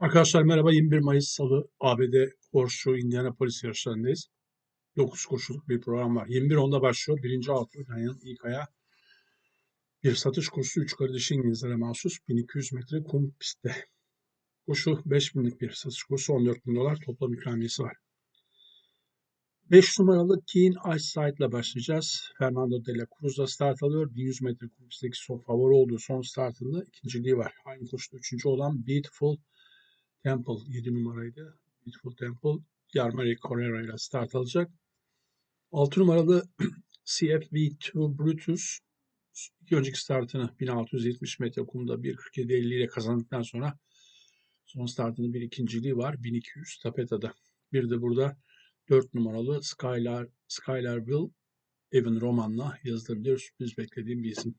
Arkadaşlar merhaba. 21 Mayıs Salı ABD Horseshoe Indianapolis yarışlarındayız. 9 koşuluk bir program var. 21.10'da başlıyor. Birinci altı yani ilk aya bir satış koşusu 3 kardeşi İngilizlere mahsus 1200 metre kum pistte. Koşu 5000'lik bir satış koşusu 14 bin dolar toplam ikramiyesi var. 5 numaralı Keen Eyesight ile başlayacağız. Fernando de la Cruz'la start alıyor. 1100 metre kum pistteki son favori olduğu son startında ikinciliği var. Aynı koşuda üçüncü olan Beautiful Temple 7 numaraydı. Beautiful Temple Yarmari Correra ile start alacak. 6 numaralı CFV2 Brutus iki önceki startını 1670 metre kumda 1.47.50 ile kazandıktan sonra son startında bir ikinciliği var. 1200 Tapeta'da. Bir de burada 4 numaralı Skylar, Skylarville Evan Roman'la yazılabilir sürpriz beklediğim bir isim.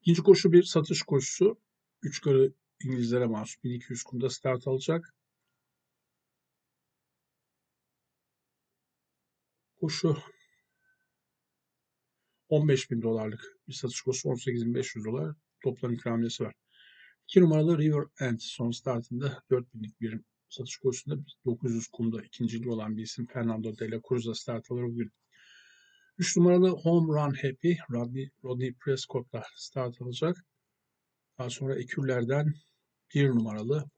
İkinci koşu bir satış koşusu. 3 karı İngilizlere mahsus 1200 kumda start alacak. Koşu 15 bin dolarlık bir satış koşusu 18.500 dolar toplam ikramiyesi var. 2 numaralı River End son startında 4000'lik bir satış koşusunda 900 kumda ikinciliği olan bir isim Fernando de la Cruz'a start alır bugün. 3 numaralı Home Run Happy Rodney, Rodney Prescott'la start alacak. Daha sonra ekürlerden 1 numaralı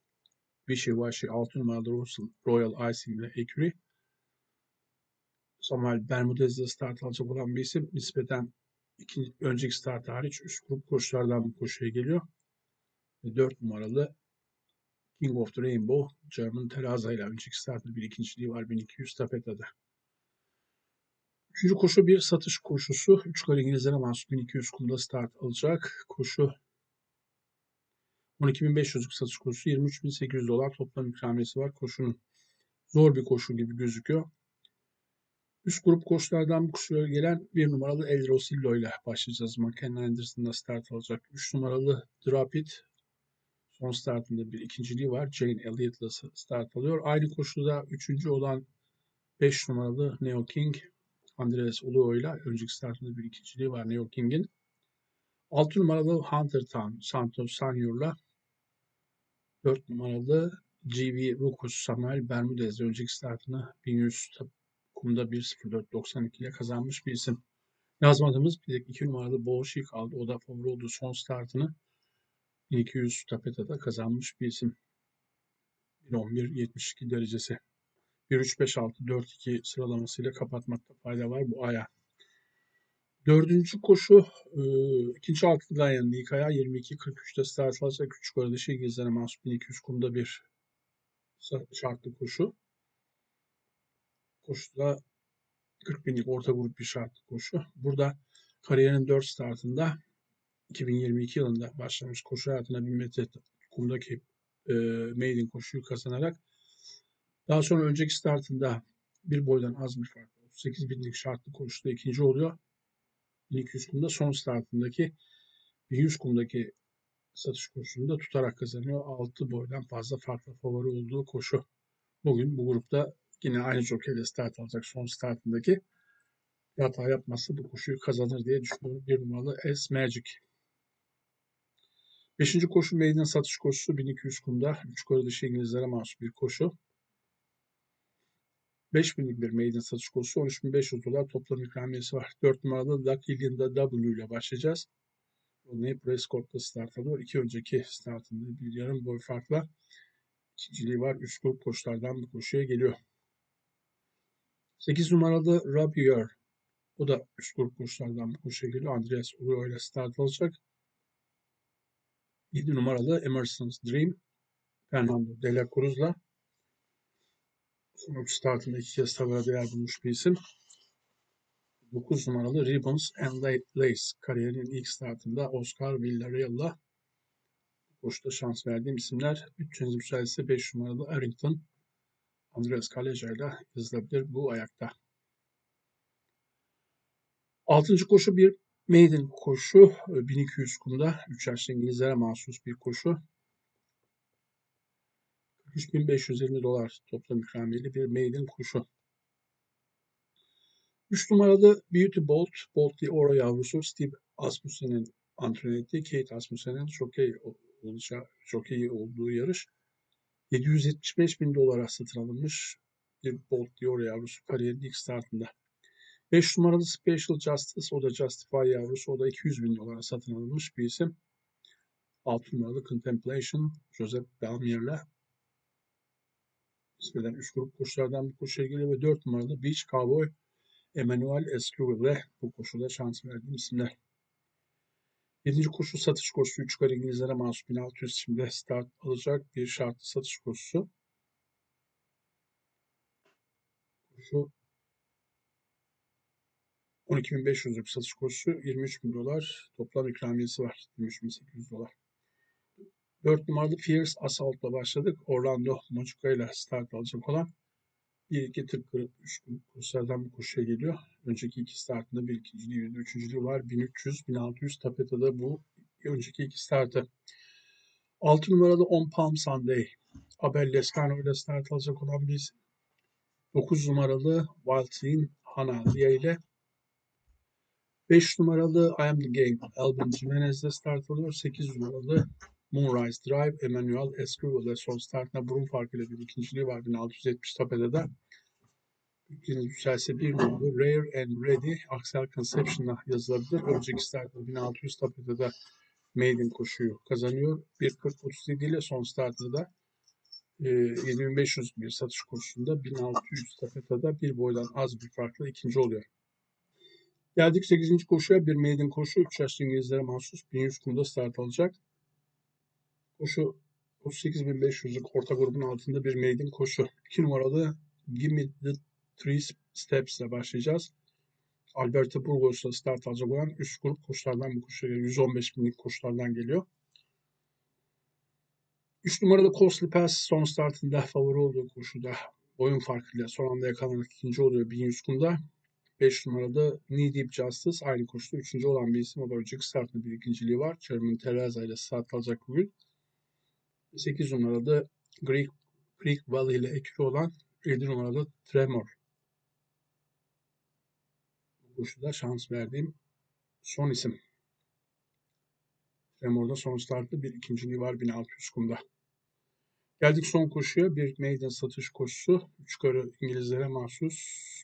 Wishy Washy 6 numaralı Royal Icing ile ekürü. Samuel Bermudez'de start alacak olan bir isim. Nispeten ikinci, önceki start hariç üst grup koşulardan bu koşuya geliyor. Ve 4 numaralı King of the Rainbow German Teraza ile önceki startında bir ikinciliği var 1200 tapetede. Üçüncü koşu bir satış koşusu. Üç kare İngilizlere mahsus 1200 kumda start alacak. Koşu 12.500'lük satış koşusu 23.800 dolar toplam ikramiyesi var. Koşunun zor bir koşu gibi gözüküyor. Üst grup koşulardan bu koşuya gelen bir numaralı El Rosillo ile başlayacağız. McKenna Anderson'da start alacak. 3 numaralı Drop It son startında bir ikinciliği var. Jane Elliott'la start alıyor. Aynı koşuda üçüncü olan 5 numaralı Neo King Andres Uluo ile önceki startında bir ikinciliği var Neo King'in. 6 numaralı Hunter Town Santos Sanyur'la 4 numaralı GB Rukus Samuel Bermudez önceki startını 1100 kumda 1.04.92 ile kazanmış bir isim. Yazmadığımız bir de 2 numaralı Bolşi kaldı. O da favori olduğu son startını 1200 tapeta'da kazanmış bir isim. 1.11.72 derecesi. 1.3.5.6.4.2 sıralamasıyla kapatmakta fayda var bu aya. Dördüncü koşu e, ikinci altıdan yani Nikaya 22.43'te start alacak. Küçük kardeşi İngilizlere mahsus 1200 kumda bir şartlı koşu. Koşuda 40 binlik orta grup bir şartlı koşu. Burada kariyerin 4 startında 2022 yılında başlamış koşu hayatına 1000 metre kumdaki e, maiden koşuyu kazanarak daha sonra önceki startında bir boydan az bir fark 8 binlik şartlı koşuda ikinci oluyor. 1200 kumda son startındaki 1100 kumdaki satış koşusunda tutarak kazanıyor. 6 boydan fazla farklı favori olduğu koşu. Bugün bu grupta yine aynı jokeyle start alacak son startındaki hata yapmazsa bu koşuyu kazanır diye düşünüyorum. Bir numaralı S Magic. Beşinci koşu meydan satış koşusu 1200 kumda. Üç kore dışı İngilizlere mahsus bir koşu. 5000'lik bir maiden satış koşusu 13.500 dolar toplam ikramiyesi var. 4 numaralı Lucky Linda W ile başlayacağız. Rodney Prescott'ta start alıyor. İki önceki startında bir yarım boy farkla ikinciliği var. Üst grup koşulardan bu koşuya geliyor. 8 numaralı Rabier. O da üst grup koşulardan bu koşuya geliyor. Andreas Uro ile start alacak. 7 numaralı Emerson's Dream. Fernando de la Cruz'la Sonuç startında iki kez tabelada yer bulmuş bir isim. 9 numaralı Ribbons and Lace kariyerinin ilk startında Oscar Villarreal'la koşuda şans verdiğim isimler. 300 müsaadesi 5 numaralı Arrington Andreas Kaleja ile yazılabilir bu ayakta. Altıncı koşu bir maiden koşu. 1200 kumda 3 yaşlı İngilizlere mahsus bir koşu. 3520 dolar toplam ikramiyeli bir maiden kuşu. 3 numaralı Beauty Bolt, Bolt the Oro yavrusu Steve Asmussen'in antrenörü Kate Asmussen'in şokey oldukça çok iyi olduğu yarış. 775 bin dolara satın alınmış bir Bolt Dior yavrusu kariyerin ilk startında. 5 numaralı Special Justice o da Justify yavrusu o da 200 bin dolara satın alınmış bir isim. 6 numaralı Contemplation Joseph Belmier'le nispeten üst grup koşulardan bir koşuya geliyor ve 4 numaralı Beach Cowboy Emmanuel Esquivel'le bu koşuda şans verdiğim isimler. 7. koşu satış koşusu 3 kare İngilizlere mahsus 1600 şimdi start alacak bir şartlı satış koşusu. Koşu 12.500'lük satış koşusu 23.000 dolar. Toplam ikramiyesi var. 23.800 dolar. 4 numaralı Fierce Assault'la başladık. Orlando Mochuka ile start alacak olan 1-2 tık kırıp 3 kurslardan bir koşuya geliyor. Önceki iki startında bir ikinciliği bir üçüncülüğü var. 1300-1600 Tapeta'da bu önceki iki startı. 6 numaralı On Palm Sunday. Abel Lescano ile start alacak olan isim. 9 numaralı Wild Team Hana Lia ile 5 numaralı I Am The Game Alvin Jimenez ile start alıyor. 8 numaralı Moonrise Drive, Emmanuel Esquivel son startına burun farkıyla bir ikinciliği var 1670 tapede İkinci düşerse bir numaralı Rare and Ready Axel Conception'la yazılabilir. Önceki startta 1600 tapede de Maiden koşuyu kazanıyor. 1.40-37 ile son startta da e, 7500 bir satış kursunda 1600 tapede bir boydan az bir farkla ikinci oluyor. Geldik 8. koşuya. Bir maiden koşu. 3 yaşlı İngilizlere mahsus 1100 kumda start alacak. Koşu 38.500'lük orta grubun altında bir maiden koşu. 2 numaralı Give The Three Steps ile başlayacağız. Alberto Burgos'la start alacak olan üst grup koşulardan bu koşuya geliyor. 115 binlik koşulardan geliyor. 3 numaralı Costly Pass son startında favori olduğu koşuda boyun farkıyla son anda yakalanarak ikinci oluyor 1100 kumda. 5 numarada Knee Deep Justice aynı koşuda üçüncü olan bir isim. O da önceki startında bir ikinciliği var. German Teresa ile start alacak bugün. 8 numarada Greek, Greek Valley ile ekili olan 7 numarada Tremor. Koşuda şans verdiğim son isim. Tremor'da son startlı bir ikinciliği var 1600 kumda. Geldik son koşuya. Bir maiden satış koşusu. Üç karı İngilizlere mahsus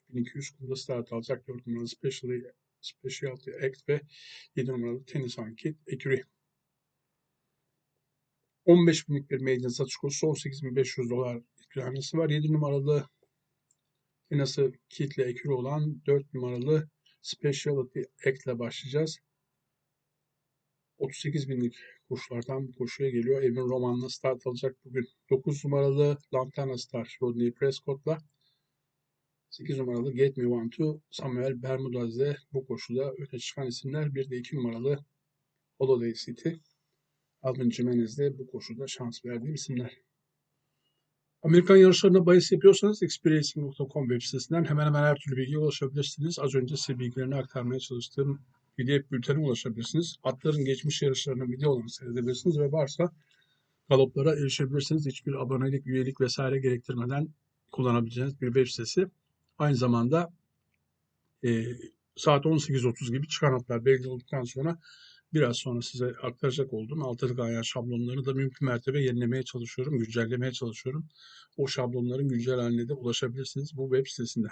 1200 kumda start alacak. 4 numaralı Specialty, Specialty Act ve 7 numaralı Tennyson Kit Ecury. 15 binlik bir maiden satış koşusu 18.500 dolar ikramiyesi var. 7 numaralı Tenası Kit ile Ecury olan 4 numaralı Specialty ile başlayacağız. 38 binlik koşulardan bu koşuya geliyor. Emin Roman'la start alacak bugün. 9 numaralı Lantana Star Rodney Prescott'la 8 numaralı Get Me One To Samuel Bermudez'de bu koşuda öne çıkan isimler. Bir de 2 numaralı Holiday City Alvin Jimenez'de bu koşuda şans verdiğim isimler. Amerikan yarışlarına bahis yapıyorsanız experiencing.com web sitesinden hemen hemen her türlü bilgiye ulaşabilirsiniz. Az önce size bilgilerini aktarmaya çalıştığım PDF bültene ulaşabilirsiniz. Atların geçmiş yarışlarını video olarak seyredebilirsiniz ve varsa galoplara erişebilirsiniz. Hiçbir abonelik, üyelik vesaire gerektirmeden kullanabileceğiniz bir web sitesi. Aynı zamanda e, saat 18.30 gibi çıkan atlar belli olduktan sonra biraz sonra size aktaracak olduğum altılık ayağı şablonlarını da mümkün mertebe yenilemeye çalışıyorum, güncellemeye çalışıyorum. O şablonların güncel haline de ulaşabilirsiniz bu web sitesinde.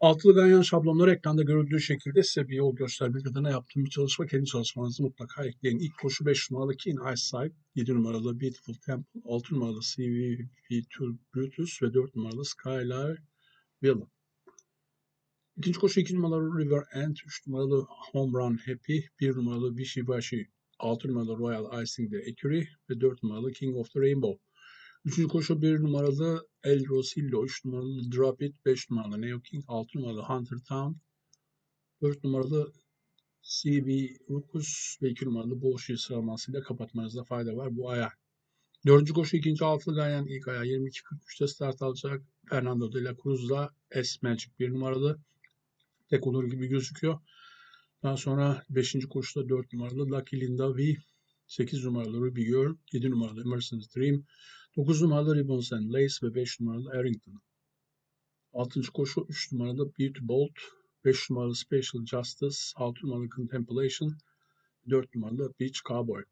Altılı ganyan şablonları ekranda görüldüğü şekilde size bir yol göstermek adına yaptığım bir çalışma. Kendi çalışmanızı mutlaka ekleyin. İlk koşu 5 numaralı Keen Eyesight, 7 numaralı Beautiful Temple, 6 numaralı CV2 Brutus ve 4 numaralı Skylar Villain. İkinci koşu 2 numaralı River End, 3 numaralı Home Run Happy, 1 numaralı Wishy Washy, 6 numaralı Royal Icing de Ecury ve 4 numaralı King of the Rainbow. Üçüncü koşu 1 numaralı El Rosillo, 3 numaralı Drop It, 5 numaralı Neo King, 6 numaralı Hunter Town, 4 numaralı CV Rukus ve 2 numaralı Bolşi sıralamasıyla kapatmanızda fayda var bu aya. Dördüncü koşu ikinci altılı Ganyan ilk aya 22.43'te start alacak. Fernando de la Cruz'la S Magic 1 numaralı. Tek olur gibi gözüküyor. Daha sonra 5. koşuda 4 numaralı Lucky Linda V, 8 numaralı Ruby Girl, 7 numaralı Emerson's Dream, 9 numaralı Ribbons and Lace ve 5 numaralı Arrington. 6. koşu 3 numaralı Beauty Bolt, 5 numaralı Special Justice, 6 numaralı Contemplation, 4 numaralı Beach Cowboy.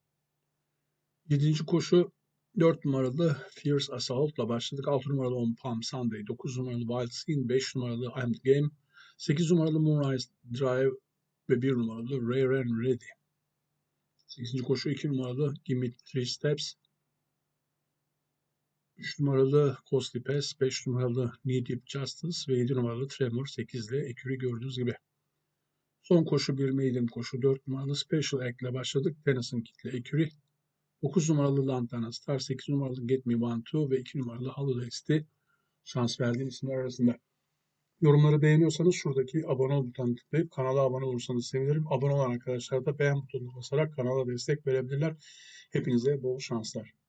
Yedinci koşu 4 numaralı Fierce Assault'la başladık. 6 numaralı On Palm Sunday, 9 numaralı Wild Skin, 5 numaralı I'm the Game, 8 numaralı Moonrise Drive ve 1 numaralı Rare and Ready. 8. koşu 2 numaralı Give Me Three Steps, 3 numaralı Costly Pass, 5 numaralı Need Deep Justice ve 7 numaralı Tremor 8 ile ekürü gördüğünüz gibi. Son koşu bir maiden koşu 4 numaralı Special Act ile başladık. Tennyson kitle ekürü. 9 numaralı Lantana Star, 8 numaralı Get Me One Two ve 2 numaralı Holidays'ti şans verdiğim isimler arasında. Yorumları beğeniyorsanız şuradaki abone ol butonuna tıklayıp kanala abone olursanız sevinirim. Abone olan arkadaşlar da beğen butonuna basarak kanala destek verebilirler. Hepinize bol şanslar.